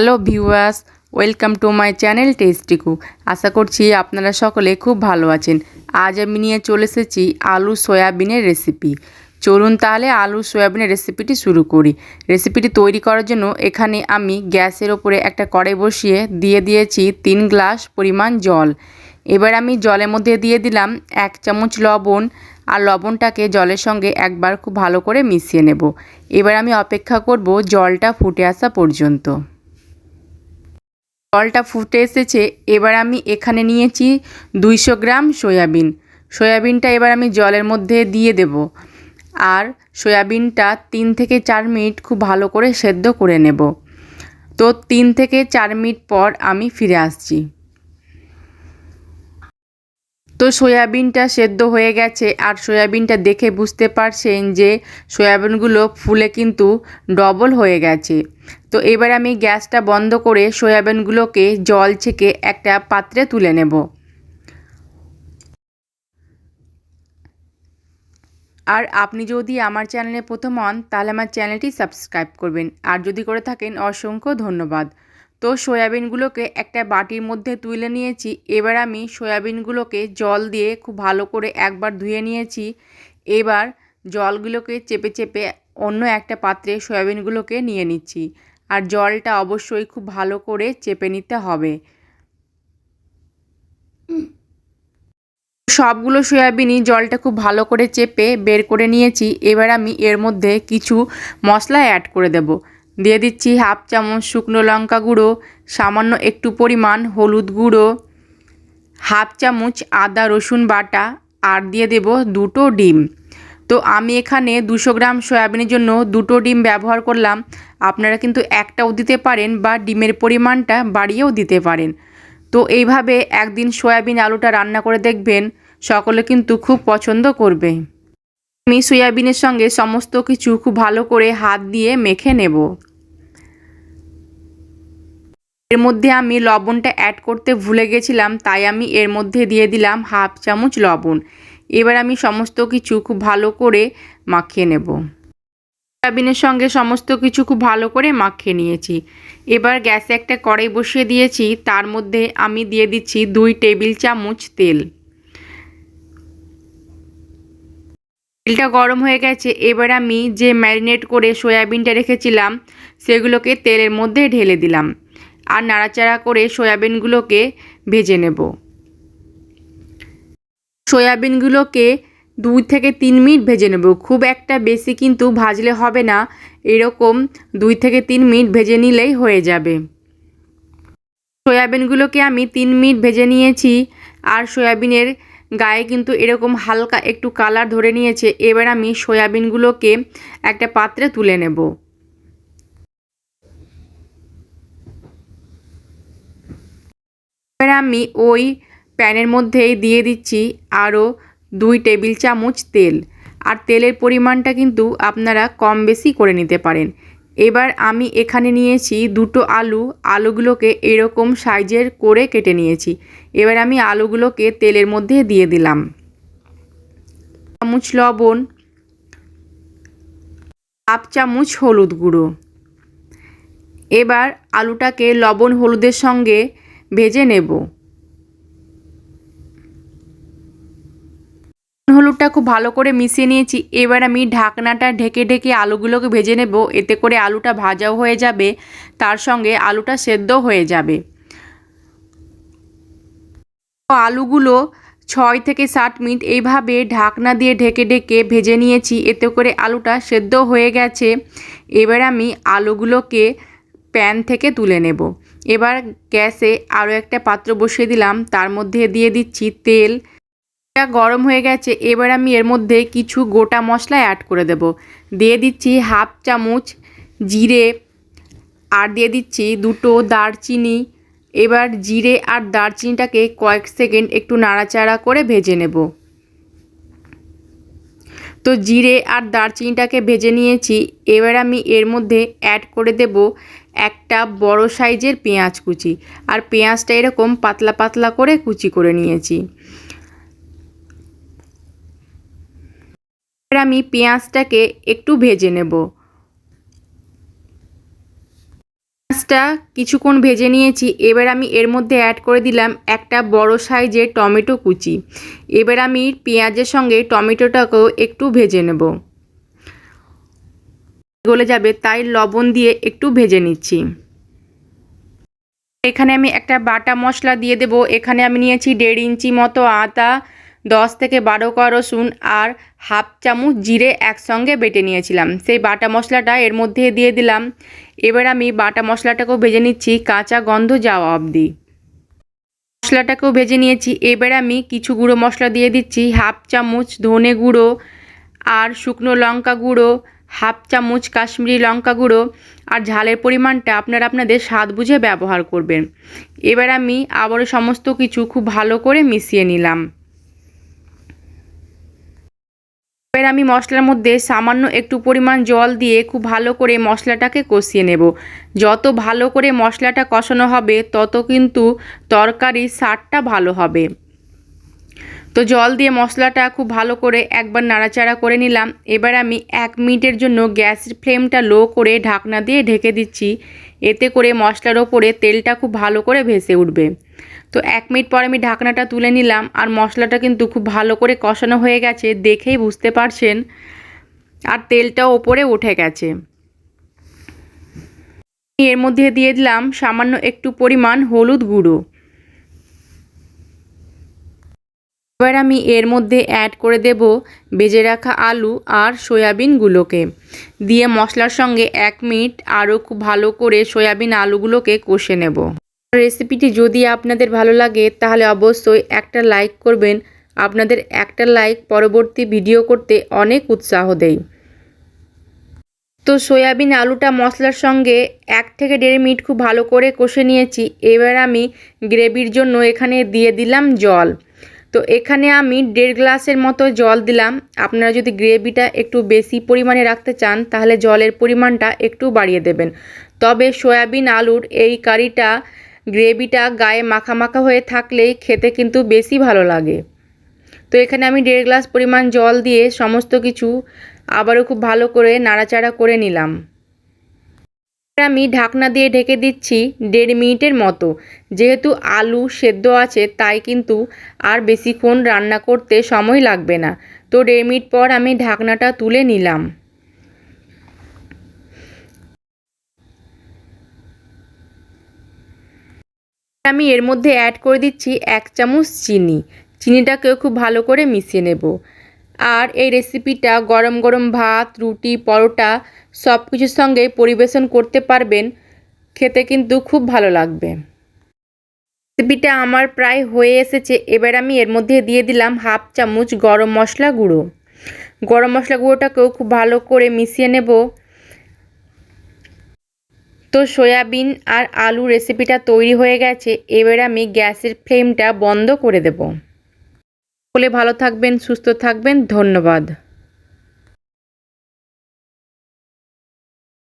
Hello viewers, welcome to my channel tasty টেস্টিকু আশা করছি আপনারা সকলে খুব ভালো আছেন। আজ আমি নিয়ে চলে এসেছি আলু সয়াবিনের রেসিপি চলুন তাহলে আলু সয়াবিনের রেসিপিটি শুরু করি। রেসিপিটি তৈরি করার জন্য এখানে আমি গ্যাসের ওপরে একটা কড়াই বসিয়ে দিয়ে দিয়েছি তিন গ্লাস পরিমাণ জল। এবার আমি জলের মধ্যে দিয়ে দিলাম এক চামচ লবণ, আর লবণটাকে জলের সঙ্গে একবার খুব ভালো করে মিশিয়ে নেব। এবার আমি অপেক্ষা করব জলটা ফুটে আসা পর্যন্ত। জলটা ফুটে এসেছে, এবার আমি এখানে নিয়েছি দুইশো গ্রাম সয়াবিন। সয়াবিনটা এবার আমি জলের মধ্যে দিয়ে দেব। আর সয়াবিনটা তিন থেকে চার মিনিট খুব ভালো করে সেদ্ধ করে নেব। তো তিন থেকে চার মিনিট পর আমি ফিরে আসছি। তো সয়াবিনটা সেদ্ধ হয়ে গেছে, আর সয়াবিনটা দেখে বুঝতে পারছেন যে সয়াবিনগুলো ফুলে কিন্তু ডবল হয়ে গেছে। তো এবার আমি গ্যাসটা বন্ধ করে সয়াবিনগুলোকে জল ছেঁকে একটা পাত্রে তুলে নেব। আর আপনি যদি আমার চ্যানেলে প্রথম হন, তাহলে আমার চ্যানেলটি সাবস্ক্রাইব করবেন। আর যদি করে থাকেন, অসংখ্য ধন্যবাদ। তো সয়াবিনগুলোকে একটা বাটির মধ্যে তুলে নিয়েছি। এবার আমি সয়াবিনগুলোকে জল দিয়ে খুব ভালো করে একবার ধুয়ে নিয়েছি। এবার জলগুলোকে চেপে চেপে অন্য একটা পাত্রে সয়াবিনগুলোকে নিয়ে নিচ্ছি। আর জলটা অবশ্যই খুব ভালো করে চেপে নিতে হবে। সবগুলো সয়াবিনই জলটা খুব ভালো করে চেপে বের করে নিয়েছি। এবার আমি এর মধ্যে কিছু মশলা অ্যাড করে দেব। দিয়ে দিচ্ছি হাফ চামচ শুকনো লঙ্কা গুঁড়ো, সামান্য একটু পরিমাণ হলুদ গুঁড়ো, হাফ চামচ আদা রসুন বাটা, আর দিয়ে দেব দুটো ডিম। তো আমি এখানে দুশো গ্রাম সয়াবিনের জন্য দুটো ডিম ব্যবহার করলাম। আপনারা কিন্তু একটাও দিতে পারেন বা ডিমের পরিমাণটা বাড়িয়েও দিতে পারেন। তো এইভাবে একদিন সয়াবিন আলুটা রান্না করে দেখবেন, সকলে কিন্তু খুব পছন্দ করবে। আমি সয়াবিনের সঙ্গে সমস্ত কিছু খুব ভালো করে হাত দিয়ে মেখে নেব। এর মধ্যে আমি লবণটা অ্যাড করতে ভুলে গেছিলাম, তাই আমি এর মধ্যে দিয়ে দিলাম হাফ চামচ লবণ। এবার আমি সমস্ত কিছু খুব ভালো করে মাখিয়ে নেব। সয়াবিনের সঙ্গে সমস্ত কিছু খুব ভালো করে মাখিয়ে নিয়েছি। এবার গ্যাসে একটা কড়াই বসিয়ে দিয়েছি, তার মধ্যে আমি দিয়ে দিচ্ছি দুই টেবিল চামচ তেল। তেলটা গরম হয়ে গেছে, এবার আমি যে ম্যারিনেট করে সয়াবিনটা রেখেছিলাম, সেগুলোকে তেলের মধ্যে ঢেলে দিলাম। আর নাড়াচাড়া করে সয়াবিনগুলোকে ভেজে নেব। সয়াবিনগুলোকে দুই থেকে তিন মিনিট ভেজে নেব। খুব একটা বেশি কিন্তু ভাজলে হবে না। এরকম দুই থেকে তিন মিনিট ভেজে নিলেই হয়ে যাবে। সয়াবিনগুলোকে আমি তিন মিনিট ভেজে নিয়েছি আর সয়াবিনের গায়ে কিন্তু এরকম হালকা একটু কালার ধরে নিয়েছে। এবার আমি সয়াবিনগুলোকে একটা পাত্রে তুলে নেব। এবার আমি ওই প্যানের মধ্যেই দিয়ে দিচ্ছি আরও দুই টেবিল চামচ তেল। আর তেলের পরিমাণটা কিন্তু আপনারা কম বেশি করে নিতে পারেন। এবার আমি এখানে নিয়েছি দুটো আলু। আলুগুলোকে এরকম সাইজের করে কেটে নিয়েছি। এবার আমি আলুগুলোকে তেলের মধ্যে দিয়ে দিলাম। চামচ লবণ, হাফ চামচ হলুদ গুঁড়ো। এবার আলুটাকে লবণ হলুদের সঙ্গে ভেজে নেব। হলুদটা খুব ভালো করে মিশিয়ে নিয়েছি। এবার আমি ঢাকনাটা ঢেকে ঢেকে আলুগুলোকে ভেজে নেব। এতে করে আলুটা ভাজাও হয়ে যাবে। তার সঙ্গে আলুটা সেদ্ধ হয়ে যাবে। আলুগুলো ছয় থেকে সাত মিনিট এইভাবে ঢাকনা দিয়ে ঢেকে ঢেকে ভেজে নিয়েছি। এতে করে আলুটা সেদ্ধ হয়ে গেছে। এবার আমি আলুগুলোকে প্যান থেকে তুলে নেব। এবার গ্যাসে আরও একটা পাত্র বসিয়ে দিলাম। তার মধ্যে দিয়ে দিচ্ছি তেল। গরম হয়ে গেছে, এবার আমি এর মধ্যে কিছু গোটা মশলা অ্যাড করে দেব। দিয়ে দিচ্ছি হাফ চামচ জিরে, আর দিয়ে দিচ্ছি দুটো দারচিনি। এবার জিরে আর দারচিনিটাকে কয়েক সেকেন্ড একটু নাড়াচাড়া করে ভেজে নেব। তো জিরে আর দারচিনিটাকে ভেজে নিয়েছি, এবার আমি এর মধ্যে অ্যাড করে দেব একটা বড় সাইজের পেঁয়াজ কুচি। আর পেঁয়াজটা এরকম পাতলা পাতলা করে কুচি করে নিয়েছি। এবার আমি পেঁয়াজটাকে একটু ভেজে নেব। পেঁয়াজটা কিছুক্ষণ ভেজে নিয়েছি, এবার আমি এর মধ্যে অ্যাড করে দিলাম একটা বড় সাইজের টমেটো কুচি। এবার আমি পেঁয়াজের সঙ্গে টমেটোটাকেও একটু ভেজে নেব। গলে যাবে, তাই লবণ দিয়ে একটু ভেজে নিচ্ছি। এখানে আমি একটা বাটা মশলা দিয়ে দেব। এখানে আমি নিয়েছি দেড় ইঞ্চি মতো আদা দশ থেকে বারো কোয়া রসুন আর হাফ চামচ জিরে একসঙ্গে বেটে নিয়েছিলাম। সেই বাটা মশলাটা এর মধ্যে দিয়ে দিলাম। এবার আমি বাটা মশলাটাকেও ভেজে নিচ্ছি কাঁচা গন্ধ যাওয়া অবধি। মশলাটাকেও ভেজে নিয়েছি। এবার আমি কিছু গুঁড়ো মশলা দিয়ে দিচ্ছি। হাফ চামচ ধনে গুঁড়ো আর শুকনো লঙ্কা গুঁড়ো, হাফ চামচ কাশ্মীরি লঙ্কা গুঁড়ো আর ঝালের পরিমাণটা আপনারা আপনাদের স্বাদ বুঝে ব্যবহার করবেন। এবার আমি আবারও সমস্ত কিছু খুব ভালো করে মিশিয়ে নিলাম। এবার আমি মশলার মধ্যে সামান্য একটু পরিমাণ জল দিয়ে খুব ভালো করে মশলাটাকে কষিয়ে নেব। যত ভালো করে মশলাটা কষানো হবে, তত কিন্তু তরকারির স্বাদটা ভালো হবে। তো জল দিয়ে মশলাটা খুব ভালো করে একবার নাড়াচাড়া করে নিলাম। এবার আমি এক মিনিটের জন্য গ্যাসের ফ্লেমটা লো করে ঢাকনা দিয়ে ঢেকে দিচ্ছি। এতে করে মশলার ওপরে তেলটা খুব ভালো করে ভেসে উঠবে। তো এক মিনিট পর আমি ঢাকনাটা তুলে নিলাম আর মশলাটা কিন্তু খুব ভালো করে কষানো হয়ে গেছে, দেখেই বুঝতে পারছেন। আর তেলটাও ওপরে উঠে গেছে। এর মধ্যে দিয়ে দিলাম সামান্য একটু পরিমাণ হলুদ গুঁড়ো। এবার আমি এর মধ্যে অ্যাড করে দেব বেজে রাখা আলু আর সয়াবিনগুলোকে দিয়ে মশলার সঙ্গে এক মিনিট আরও খুব ভালো করে সয়াবিন আলুগুলোকে কষে নেব। রেসিপিটি যদি আপনাদের ভালো লাগে, তাহলে অবশ্যই একটা লাইক করবেন। আপনাদের একটা লাইক পরবর্তী ভিডিও করতে অনেক উৎসাহ দেয় তো সয়াবিন আলুটা মশলার সঙ্গে এক থেকে দেড় মিনিট খুব ভালো করে কষে নিয়েছি। এবার আমি গ্রেভির জন্য এখানে দিয়ে দিলাম জল। তো এখানে আমি দেড় গ্লাসের মতো জল দিলাম। আপনারা যদি গ্রেভিটা একটু বেশি পরিমাণে রাখতে চান, তাহলে জলের পরিমাণটা একটু বাড়িয়ে দেবেন। তবে সয়াবিন আলুর এই কারিটা গ্রেভিটা গায়ে মাখা মাখা হয়ে থাকলেই খেতে কিন্তু বেশি ভালো লাগে। তো এখানে আমি দেড় গ্লাস পরিমাণ জল দিয়ে সমস্ত কিছু আবারও খুব ভালো করে নাড়াচাড়া করে নিলাম। আমি ঢাকনা দিয়ে ঢেকে দিচ্ছি দেড় মিনিটের মতো। যেহেতু আলু সেদ্ধ আছে, তাই কিন্তু আর বেশিক্ষণ রান্না করতে সময় লাগবে না। তো দেড় মিনিট পর আমি ঢাকনাটা তুলে নিলাম। আমি এর মধ্যে অ্যাড করে দিচ্ছি এক চামচ চিনি। চিনিটাকেও খুব ভালো করে মিশিয়ে নেব। আর এই রেসিপিটা গরম গরম ভাত, রুটি, পরোটা সব কিছুর সঙ্গে পরিবেশন করতে পারবেন। খেতে কিন্তু খুব ভালো লাগবে। রেসিপিটা আমার প্রায় হয়ে এসেছে। এবার আমি এর মধ্যে দিয়ে দিলাম হাফ চামচ গরম মশলা গুঁড়ো। গরম মশলা গুঁড়োটাকেও খুব ভালো করে মিশিয়ে নেব। তো সয়াবিন আর আলু রেসিপিটা তৈরি হয়ে গেছে, এবার আমি গ্যাসের ফ্লেমটা বন্ধ করে দেব। বলে ভালো থাকবেন, সুস্থ থাকবেন, ধন্যবাদ।